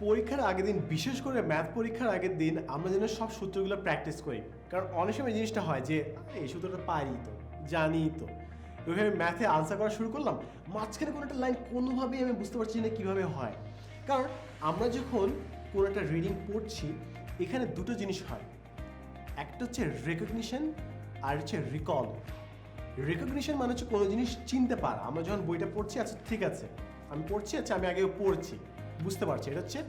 পরীক্ষার আগের দিন, বিশেষ করে ম্যাথ পরীক্ষার আগের দিন, আমরা যেন সব সূত্রগুলো প্র্যাকটিস করি। কারণ অনেক সময় জিনিসটা হয় যে এই সূত্রটা পারি তো, জানি তো। ওইভাবে ম্যাথে আনসার করা শুরু করলাম, মাঝখানে কোনো একটা লাইন কোনোভাবেই আমি বুঝতে পারছি না কীভাবে হয়। কারণ আমরা যখন কোনো একটা রিডিং পড়ছি, এখানে দুটো জিনিস হয়। একটা হচ্ছে রেকগনিশন আর হচ্ছে রিকল রেকগনিশন মানে হচ্ছে কোনো জিনিস চিনতে পারা। আমরা যখন বইটা পড়ছি আচ্ছা ঠিক আছে। আমি পড়ছি আচ্ছা আমি আগেও পড়ছি। বুঝতে পারছি এটা হচ্ছে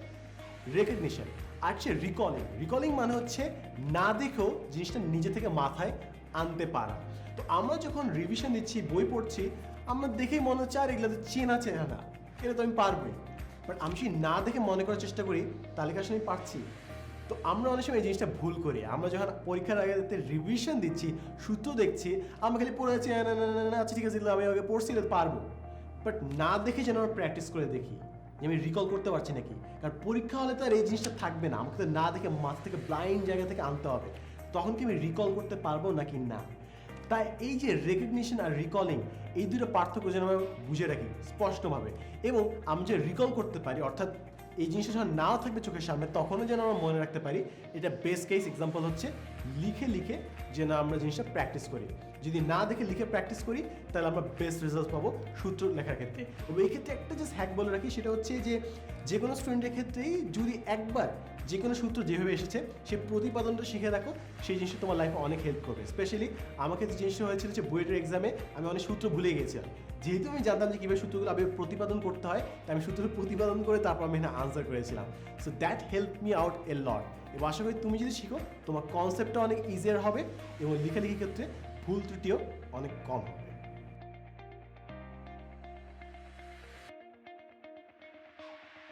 রেকগনিশন আর হচ্ছে রিকলিং রিকলিং মানে হচ্ছে না দেখেও জিনিসটা নিজে থেকে মাথায় আনতে পারা। তো আমরা যখন রিভিশন দিচ্ছি বই পড়ছি আমরা দেখেই মনে হচ্ছে আর এগুলো তো চেনা চেনা না। এটা তো আমি পারবই বাট আমি যদি না দেখে মনে করার চেষ্টা করি তাহলে কি আসলে আমি পারছি? তো আমরা অনেক সময় এই জিনিসটা ভুল করি। আমরা যখন পরীক্ষার আগে রিভিশন দিচ্ছি সূত্র দেখছি আমরা খালি পড়ে আছি "না, না, না, আচ্ছা ঠিক আছে আমি আগে পড়ছি পারব। বাট না দেখে যেন আমরা প্র্যাকটিস করে দেখি। যে আমি রিকল করতে পারছি নাকি? কারণ পরীক্ষা হলে তো আর এই জিনিসটা থাকবে না। আমাকে না দেখে মাথা থেকে ব্লাইন্ড জায়গা থেকে আনতে হবে। তখন কি আমি রিকল করতে পারব নাকি না? তাই এই যে রেকগনিশন আর রিকলিং এই দুটো পার্থক্য যেন আমরা বুঝে রাখি স্পষ্টভাবে। এবং আমি যে রিকল করতে পারি, অর্থাৎ এই জিনিসটা যখন নাও থাকবে চোখের সামনে, তখনও যেন আমরা মনে রাখতে পারি, এটা বেস্ট কেস এক্সাম্পল হচ্ছে লিখে লিখে যেন আমরা জিনিসটা প্র্যাকটিস করি। যদি না দেখে লিখে প্র্যাকটিস করি, তাহলে আমরা বেস্ট রেজাল্ট পাবো সূত্র লেখার ক্ষেত্রে। এবং এই ক্ষেত্রে একটা জাস্ট হ্যাক বলে রাখি, সেটা হচ্ছে যে যে কোনো স্টুডেন্টের ক্ষেত্রেই যদি একবার যে কোনো সূত্র যেভাবে এসেছে, সে প্রতিপাদনটা শিখে রাখো সেই জিনিসটা তোমার লাইফে অনেক হেল্প করবে। স্পেশালি আমাকে যে জিনিসটা হয়েছিল যে বুয়েটের এক্সামে আমি অনেক সূত্র ভুলে গেছিলাম যেহেতু আমি জানতাম যে কীভাবে সূত্রগুলো আমি প্রতিপাদন করতে হয়, তাই আমি সূত্র প্রতিপাদন করে তারপর আমি এখানে আনসার করেছিলাম। So that help me out a lot এবং আশা করি তুমি যদি শিখো, তোমার কনসেপ্টটা অনেক ইজিয়ার হবে এবং লেখালেখির ক্ষেত্রে ভুল ত্রুটিও অনেক কম হবে।